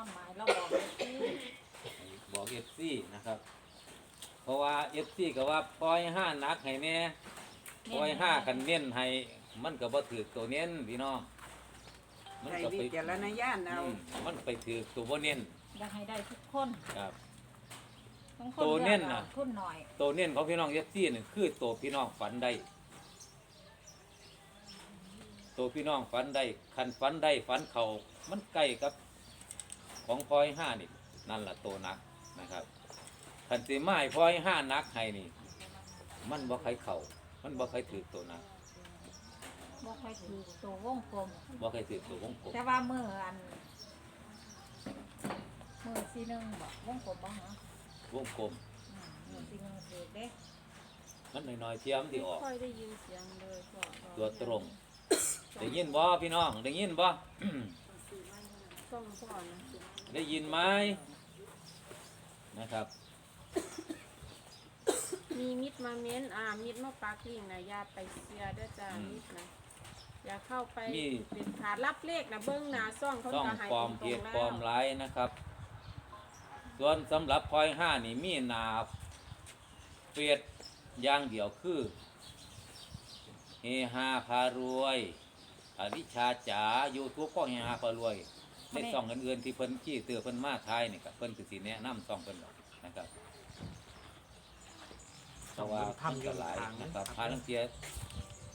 ความหมายเราบอกเลยที่บอกเอฟซีนะครับ เพราะว่าเอฟซีก็ว่าปล่อยห้านักให้แน่ปล่อยห้ากันเน้นให้มันก็บ่ถือตัวเน้นพี่น้องมันใช้ก็วิไปจารณญาณเอาอืมมันไปถือตัวบ่เน้นอยากให้ได้ทุกคนครับบางคนตัวเน้นน่ะ ทุนหน่อยตัวเน้นของพี่น้องเอฟซีนี่คือตัวพี่น้องฝันได้ตัวพี่น้องฝันได้คันฝันได้ฝันเขามันใกล้กับ ของพลอยห้านี่นั่นแหละตัวหนักนะครับคันสีไม้พลอยห้านักให้นี่ มันบ่ใครเข่ามันบ่ใครถือตัวหนักบ่ค่อยถือตัววงกลมบ่ใครถือตัววงกลมแต่ว่ามืออันมือสีหนึ่งบอกวงกลมบ้างเหรอวงกลมอืมมือสีหนึ่งถือเด้มันน้อยๆเทียมที่ออกค่อยได้ยินเสียงเลยพ่อตัวตรงได้ยินบ่พี่น้องได้ยินบ่ ส่งพ่อนะได้ยินไหมนะครับ มีมิดมาเม้นอ่ามิดมาปักลิงนะอย่าไปเสียเด้อจ้าอืมมิดนะอย่าเข้าไปมี เป็นขารับเลขนะเบิ้งหนาซ่องเขาต้องจะใหายปลอมตเพรงจๆแล้วปลอมไลายนะครับ ส่วนสำหรับพลอยห้านี่มีหนาเฟียดอย่างเดียวคือเฮฮาพารวยอวิชาจ๋ายูทูบก็เฮฮาพารวย ในซองอื่นๆที่เพิ่นขี้เตือเพิ่นมาทายนี่ก็เพิ่นคือสิแนะนำซองเพิ่นดอกนะครับเพราะว่าเพิ่นก็หลายนะครับพาลังเทีย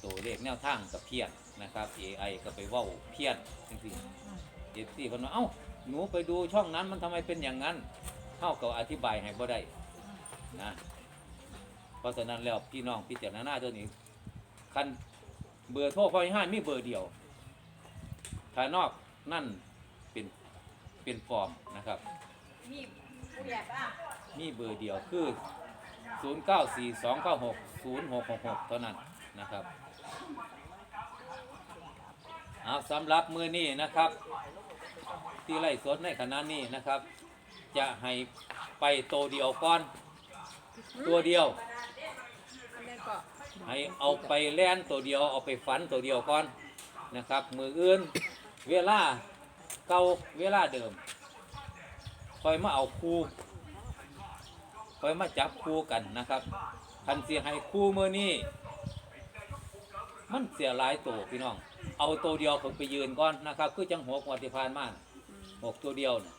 ตัวเลขแนวทางกับเพี้ยนนะครับ AI ก็ไปเว้าเพี้ยนจริงๆเอฟซีเพิ่นว่าเอ้าหนูไปดูช่องนั้นมันทำไมเป็นอย่างนั้นเท่ากับอธิบายให้บ่ได้นะเพราะฉะนั้นแล้วพี่น้องพิจารณาตัวนี้คันเบอร์โทรพอยห้ามีเบอร์เดียวภายนอกนั่นเป็น เป็นฟอร์มนะครับมีผู้ใหญ่บ้างมีเบอร์เดียวคือ 0942960666 เท่านั้นนะครับเอาสำหรับมือนี้นะครับ ที่ไล่สดในขณะนี้นะครับ จะให้ไปตัวเดียวก่อน ตัวเดียว อันนี้ก็ให้เอาไปแล่นตัวเดียวเอาไปฝันตัวเดียวก่อนนะครับ มืออื่น เวลา เก่าเวลาเดิมคอยมาเอาคู่คอยมาจับคู่กันนะครับคันเสียให้คู่เมื่อนี้มันเสียหลายตัวพี่น้อง เอาตัวเดียวผมไปยืนก่อนนะครับ คือจังหกวันที่ผ่านมาอืมหกตัวเดียวนะ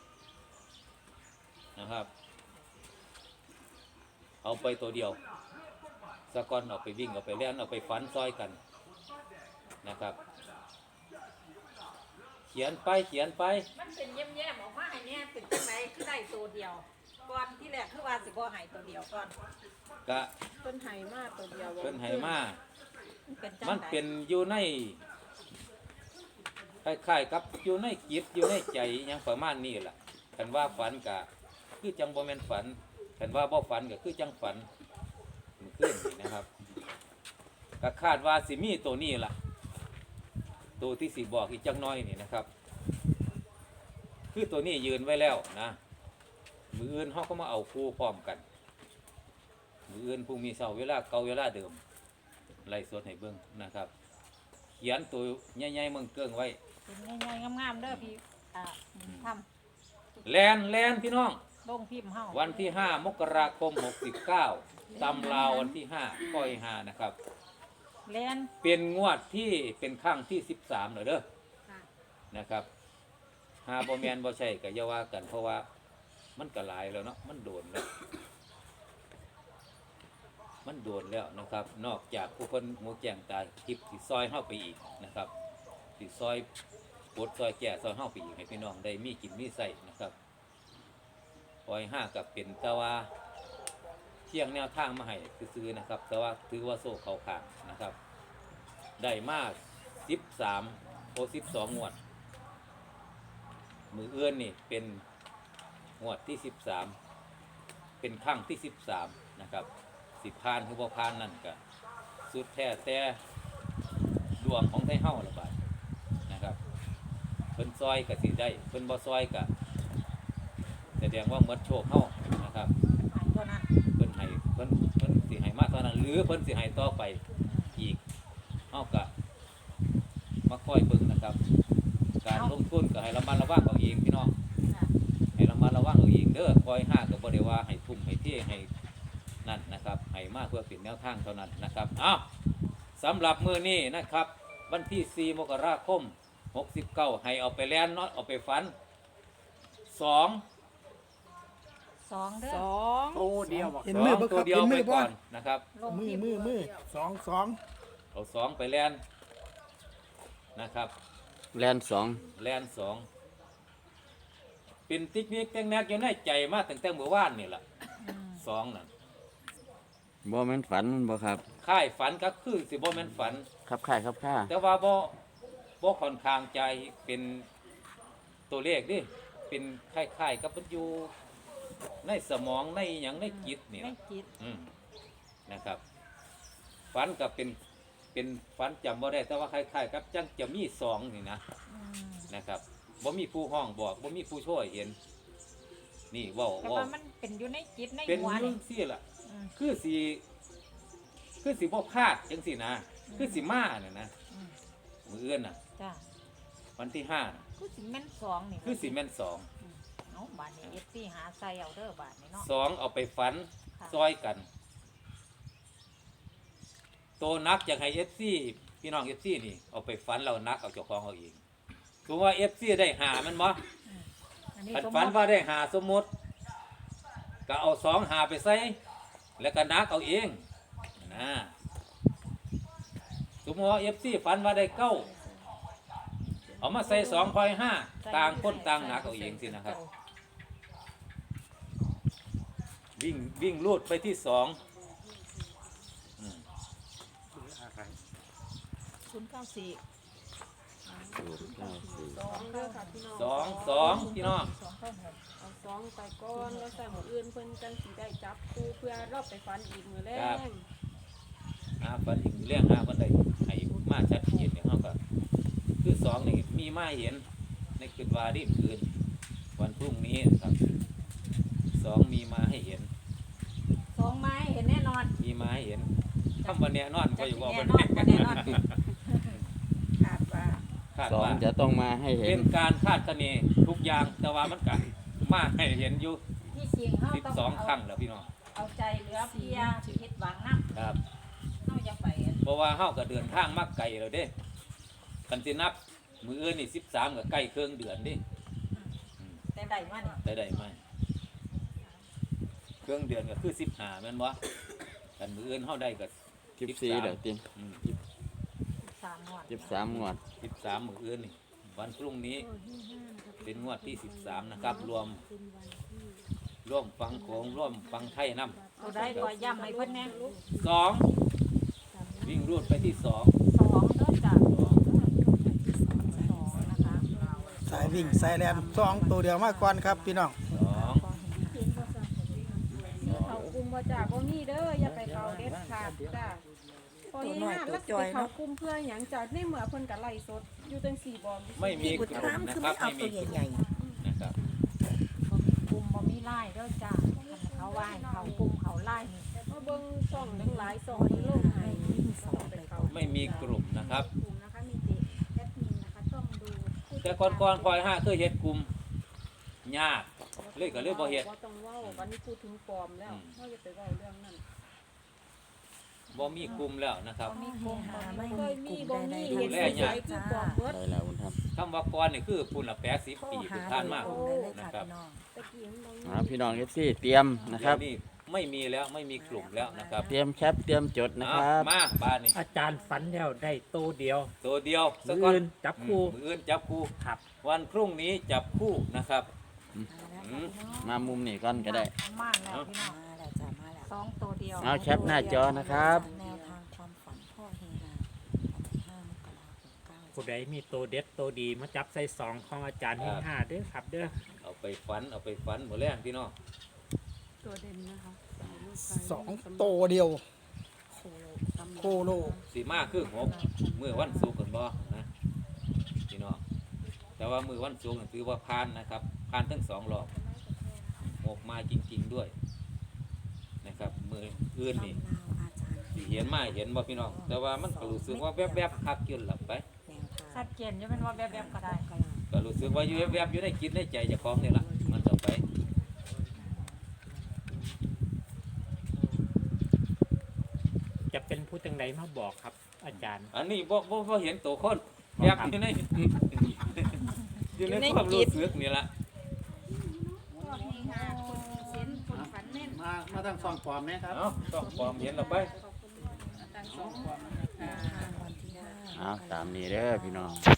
นะครับ เอาไปตัวเดียวสะก้อนเอาไปวิ่งเอาไปเล่นเอาไปฟันซอยกันนะครับ ขียนไปเขียนไป มันเป็นเยี่ยมๆออกมาให้เนี่ยเป็นจังไหนคือได้ตัวเดียว ก่อนที่แรกคือว่าสิบ่ให้ตัวเดียวก่อนกะเพิ่นไห้มาตัวเดียวเพิ่นให้มามันเป็นจังมันไหนเป็นอยู่ในคล้ายๆกับอยู่ในจิตอยู่ในใจอหยังประมาณนี้แหละกันว่าฝันกะ คือจังบ่แม่นฝันกันว่าบ่ฝันก็คือจังฝันมันขึ้นนี่นะครับก็คาดว่าสิมีตัวนี้ล่ะ ตัวที่สิบอกอีกจังน้อยนี่นะครับ คือตัวนี้ยืนไว้แล้วนะมืออื่นเขาก็มาเอาคู่พร้อมกัน มืออื่นพรุ่งมีเสาร์เวลาเก่าเวลาเดิมไล่สดให้เบิ่งนะครับ เขียนตัวใหญ่ๆเมืองเกิ้งไว้เป็นง่ายๆงามๆเด้อพี่อ่าทแลนแลนพี่น้องำลงพิมพ์เฮาวันที่ 5 มกราคม 69ตำลาววันที่5ก้อย5นะครับ เล่นเป็นงวดที่เป็นครั้งที่13เลยเด้อค่ะนะครับหาบ่แมนบ่ใช่ก็อย่าว่ากันเพราะว่ามันก็หลายแล้วเนาะมันโดนแล้ว มันโดนแล้วนะครับ นอกจากผู้คนหมูแจ้งตายทิพย์สิซอยเข้าไปอีกนะครับสิซอยปลดซอยแก่ซอยเข้าไปอีกให้พี่น้องได้มีกินมีใส่นะครับปล่อยห้ากับเป็นแตะว่า เที่ยงแนวทางมาให้ซื้อนะครับ แต่ว่าถือว่าโซ่เขาขางนะครับ ได้มาสิบสามโอสิบสองงวด มือเอื้อนนี่เป็นงวดที่สิบสามเป็นครั้งที่สิบสามนะครับสิบพานคือบ่พานนั่นก็สุดแท้แต่ดวงของไทเฮ้าละบาดนะครับเพิ่นซอยก็สิได้เพิ่นบ่ซอยก็แสดงว่าหมดโชคเฮ้านะครับ พิ่นเพิ่นเพิ่นสิให้มาเท่านั้น หรือเพิ่นสิให้ต่อไปอีกเฮาก็มาคอยเบิ่งนะครับ การลงทุนก็ให้ระมัดระวังเอาเองพี่น้องค่ะเอาเองเด้อคอยห้าก็บ่ได้ว่าให้ทุ่มให้เที่ให้นั่นนะครับให้มากเพื่อเป็นแนวทางเท่านั้นนะครับอ้าวสำหรับมือนี้นะครับ วันที่ 4 มกราคม 69 ให้เอาไปแล่นเนาะเอาไปฝัน 2 สองเด้อสอง โตเดียวบอกเห็นมือบ่ตัควรับเดียวเห็นไปมือบ่ ก่อนนะครับ ลงมือที่มือมือสองสองเอาสองไปแล่นนะครับ แลนสองแล่นสองเป็นติ๊กนิกแตงแนกอยู่ในใจมาตั้งแต่เมื่อวานนี่แหละสองนั่นบ่แม่นฝันมันบ่ครับ ค่ายฝันก็คือสิบ่แม่นฝัน ครับค่ายครับค่าแต่ว่าบ่บ่ค่อนข้างใจเป็นตัวเลขดิเป็นคล้ายๆกับมันอยู่ ในสมองในหยังในจิตนี่ไม่ล่ะจิตอืมนะครับ ฝันกับเป็นเป็นฝันจำบ่ได้แต่ว่าคล้ายๆกับจังจะมีสองนี่นะอืมนะครับบ่มีผู้ห้องบอกบ่มีผู้ช่วยเห็น นี่เว้าแต่เว้าว่ามันเป็นอยู่ในจิตในเป็นหัวเรื่นี่องซี่ล่ะ อืม คือสิคือสิบ่พลาดจังซี่นะคือสิมาเนี่ยนะอืมมื้ออื่นน่ะ จ้าวันที่ห้าน่ะคือสิแม่นสองนี่คือสิแม่นสอง เอาบาทนี้เอฟซีหาใส่เอาเด้อบาทนี้เนาะสองเอาไปฝันค่ะซอยกัน โตนักอยากให้ FC พี่น้อง FC นี่เอาไปฝันเรานักเอาเจ้าของเอาเองถือว่า FC ได้หามันบ่อันนี้คันสมฝันมติว่าได้หาสมมุติ ก็เอาสองหาไปใส่แล้วก็นักเอาเองนะสมมติว่า FC ฝันว่าได้เก้าเอามาใส่สองพอยห้าต่างคนต่างหนักเอาเองสินะครับ วิ่งวิ่งลูดไปที่สองอืมศูนย์เก้าสี่ศูนย์เก้าสี่สองเด้อค่ะพี่น้องสองสองพี่น้องสองเก้าหกเอาสองไปก่อนแล้วใส่หมดอื่นเพิ่นจังสิได้จับคู่เพื่อรอบไปฟันอีกมื้อแรกหาฝันถึงเรื่องหาวันใดให้มาชัดเจนเนี่ยเขาก็คือสองนี่มีมาเห็นในคืนวาดินคืนวันพรุ่งนี้ครับ สองมีมาให้เห็น สองไม้เห็นแน่นอนมีมาให้เห็นคำวันแน่นอนก็อยู่ว่าแน่วันนอนบ่แน่นอนคาดว่าคาดสองว่าจะต้องมาให้เห็เป็น นการคาดคะเนทุกอย่างแต่ว่ามันกันมาให้เห็นอยู่ที่จริงเฮาสิบต้องสองเอาครั้งแล้วพี่น้องเอาใจเหลือเพียคิดหวังนำครับ เฮาจะไปเพราะว่าเฮาก็เดินทางมาไกลแล้วเด้กันสินับ มืออื่นนี่สิบสามก็ใกล้เครื่องเดือนเดิแต่ได้มานี่ ได้ได้ไหม เครื่องเดือนก็คือสิบห้าแม่นบ่กันมืออื่นเฮาได้ก็สิบสี่เดี๋ยวติสามงวดสิบสามงวดสิบสามมืออื่นนี่วันพรุ่งนี้เป็นงวดที่สิบสามนะครับ รวม ร่วมฟังโขงร่วมฟังไทยน้เอาได้ก็ย้ำให้เพิ่นแน่ำสองวิ่งรูดไปที่สองสองเด้อจ้ะสองสองนะคะสายวิ่งสายแลนสองตัวเดียวมาก่อนครับพี่น้อง สอง เขากลุ่ม บ่จ้าบ่มีเด้ออย่าไปเขาเด็ดขาดจ้าพอนี้ห้ามแล้วสิไปเขากลุ่มเพื่อหยังจ้าในเมื่อเพิ่นก็ไล่สดอยู่จังสี่บ่ไม่มีกลุ่มนะครับไม่มีกลุ่มนะครับกลุ่มบ่มีไล่เด้อจ้ะเขาไหว้เขากลุ่มเขาไล่นี่มาเบิ่งช่องทั้งหลายช่องเพิ่นลงให้ไปเขาไม่มีกลุ่มนะครับกลุ่มนะคะมีเด็กแอดมินนะคะต้องดูผู้แต่ก่อนก่อนๆคอยห้าเคยเฮ็ดกลุ่มยาก เลยก็เลยบ่เฮ็ดบ่ต้องเว้าวันนี้พูดถึงปลอมแล้วอืม เฮาจะไปเว้าเรื่องนั้นบ่มีกลุ่มแล้วนะครับ มีกลุ่มบ่มีเคยมีบ่มีดูเห็นแลใสยากๆคือปลอมเบิดได้แล้วคุณครับคำว่าก่อนนี่คือปุ่นละแปดสิบปีที่ผ่านมาโอ้นะครับ ตะกี้มันบ่มีอ่าพี่น้องเอฟซีเตรียมนะครับ เดี๋ยวนี่ไม่มีแล้วไม่มีกลุ่มแล้วนะครับเตรียมแคปเตรียมจดนะคเอารับมาบ้านนี่อาจารย์ฝันแล้วได้โตเดียวตัวเดียวมืสักอก่อนอื่นจับคู่ มืออื่นจับคู่ ครับ วันพรุ่งนี้จับคู่นะครับอื มมามุมนี้ก่อนก็ได้ มาแล้วพี่น้องมาแล้วจ้ะมาแล้วสองตัวเดียวเอาแคปหน้าจอนะครับ แนวทางความฝันพ่อเฮฮาวันที่ห้ามกราคมเก้าผู้ใดมีโตเด็ดโตดีมาจับใส่สองของอาจารย์ที่ห้าเด้อครับเด้อเอาไปฝันเอาไปฝันหมดแล้วพี่น้องตัวเด่นนะคะสองตัวเดียว โคโลโคโล สีมาคือหกมือวันศุกร์กันบ่นะพี่น้องแต่ว่ามือวันศุกร์นี่ถือว่าผ่านนะครับ ผ่านทั้งสองรอบออกมาจริง ๆด้วยนะครับมืออื่นนี่เห็นไหมเห็นบ่พี่น้องแต่ว่ามันก็รู้สึกว่าแวบๆคักจนหลับไปชัดเจนจะเป็นว่าแวบๆก็ได้ก็รู้สึกว่าอยู่แวบๆอยู่ในคิดในใจจะคล้องนี่ละมันต่อไปจะเป็นผู้ตังไหนมาบอกครับ อาจารย์ อันนี้บอกพราเห็นตัวคนแวบอยู่ในอยู่ในความรู้สึกนี่ละ ม่นมามาทางฟังความไหมครับ เอ้าต้องความเห็นเราไปวันที่ห้าเอาตามนี้เด้อพี่น้อง